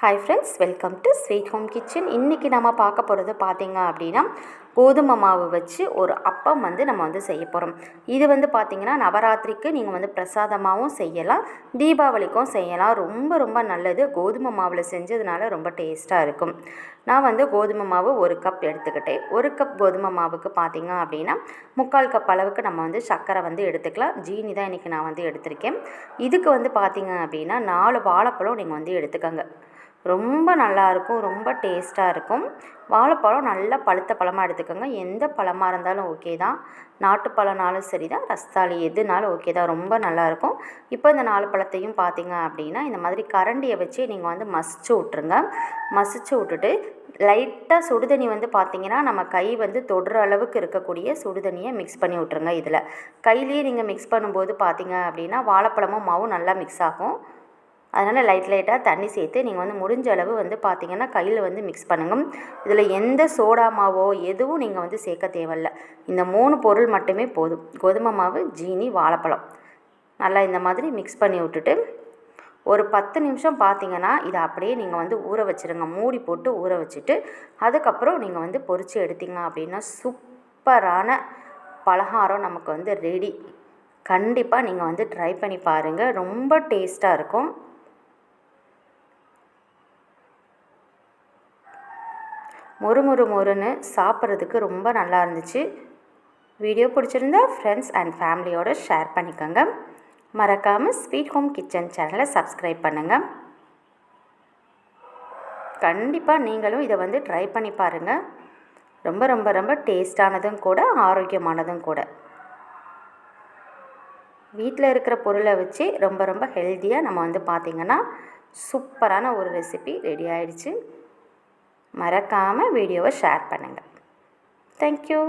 Hi friends welcome to sweet home kitchen இன்றைக்கி நம்ம பார்க்க போகிறது பார்த்தீங்க அப்படின்னா கோதுமை மாவு வச்சு ஒரு அப்பம் வந்து நம்ம வந்து செய்ய போகிறோம் இது வந்து பார்த்திங்கன்னா நவராத்திரிக்கு நீங்கள் வந்து பிரசாதமாகவும் செய்யலாம் தீபாவளிக்கும் செய்யலாம். ரொம்ப ரொம்ப நல்லது. கோதுமை மாவில் செஞ்சதுனால ரொம்ப டேஸ்ட்டாக இருக்கும். நான் வந்து கோதுமை மாவு ஒரு கப் எடுத்துக்கிட்டேன். ஒரு கப் கோதுமை மாவுக்கு பார்த்தீங்க அப்படின்னா முக்கால் கப் அளவுக்கு நம்ம வந்து சர்க்கரை வந்து எடுத்துக்கலாம். ஜீனி தான் இன்றைக்கி நான் வந்து எடுத்திருக்கேன். இதுக்கு வந்து பார்த்திங்க அப்படின்னா நாலு வாழைப்பழம் நீங்கள் வந்து எடுத்துக்கோங்க. ரொம்ப நல்லாயிருக்கும் ரொம்ப டேஸ்ட்டாக இருக்கும். வாழைப்பழம் நல்லா பழுத்த பழமாக எடுத்துக்கோங்க. எந்த பழமாக இருந்தாலும் ஓகே தான். நாட்டு பழம்னாலும் சரி தான். ரஸ்தாளி எதுனாலும் ஓகே தான். ரொம்ப நல்லாயிருக்கும். இப்போ இந்த நாலு பழத்தையும் பார்த்தீங்க அப்படின்னா இந்த மாதிரி கரண்டியை வச்சு நீங்கள் வந்து மசிச்சு விட்ருங்க மசிச்சு விட்டுட்டு லைட்டாக சுடுதண்ணி வந்து பார்த்தீங்கன்னா நம்ம கை வந்து தொடுற அளவுக்கு இருக்கக்கூடிய சுடுதண்ணியை மிக்ஸ் பண்ணி விட்ருங்க இதில். கையிலேயே நீங்கள் மிக்ஸ் பண்ணும்போது பார்த்தீங்க அப்படின்னா வாழைப்பழமும் மாவும் நல்லா மிக்ஸ் ஆகும். அதனால் லைட் லைட்டாக தண்ணி சேர்த்து நீங்கள் வந்து முடிஞ்ச அளவு வந்து பார்த்தீங்கன்னா கையில் வந்து மிக்ஸ் பண்ணுங்கள் இதில் எந்த சோடா மாவோ எதுவும் நீங்கள் வந்து சேர்க்க தேவையில்ல. இந்த மூணு பொருள் மட்டுமே போதும். கோதுமை மாவு ஜீனி வாழைப்பழம். நல்லா இந்த மாதிரி மிக்ஸ் பண்ணி விட்டுட்டு ஒரு பத்து நிமிஷம் பார்த்தீங்கன்னா இதை அப்படியே நீங்கள் வந்து ஊற வச்சுருங்க. மூடி போட்டு ஊற வச்சுட்டு அதுக்கப்புறம் நீங்கள் வந்து பொரித்து எடுத்தீங்க அப்படின்னா சூப்பரான பலகாரம் நமக்கு வந்து ரெடி கண்டிப்பாக நீங்கள் வந்து ட்ரை பண்ணி பாருங்கள் ரொம்ப டேஸ்ட்டாக இருக்கும். மொறு மொறு மொறுன்னு சாப்பிட்றதுக்கு ரொம்ப நல்லா இருந்துச்சு. வீடியோ பிடிச்சிருந்தா ஃப்ரெண்ட்ஸ் அண்ட் ஃபேமிலியோடு ஷேர் பண்ணிக்கோங்க. மறக்காமல் ஸ்வீட் ஹோம் கிச்சன் சேனலை சப்ஸ்கிரைப் பண்ணுங்கள் கண்டிப்பாக நீங்களும் இதை வந்து ட்ரை பண்ணி பாருங்கள் ரொம்ப ரொம்ப ரொம்ப டேஸ்டானதும் கூட ஆரோக்கியமானதும் கூட. வீட்டில் இருக்கிற பொருளை வச்சு ரொம்ப ரொம்ப ஹெல்த்தியாக நம்ம வந்து பார்த்திங்கன்னா சூப்பரான ஒரு ரெசிபி ரெடி ஆயிடுச்சு. மறக்காமல் வீடியோவை ஷேர் பண்ணுங்கள் தேங்க்யூ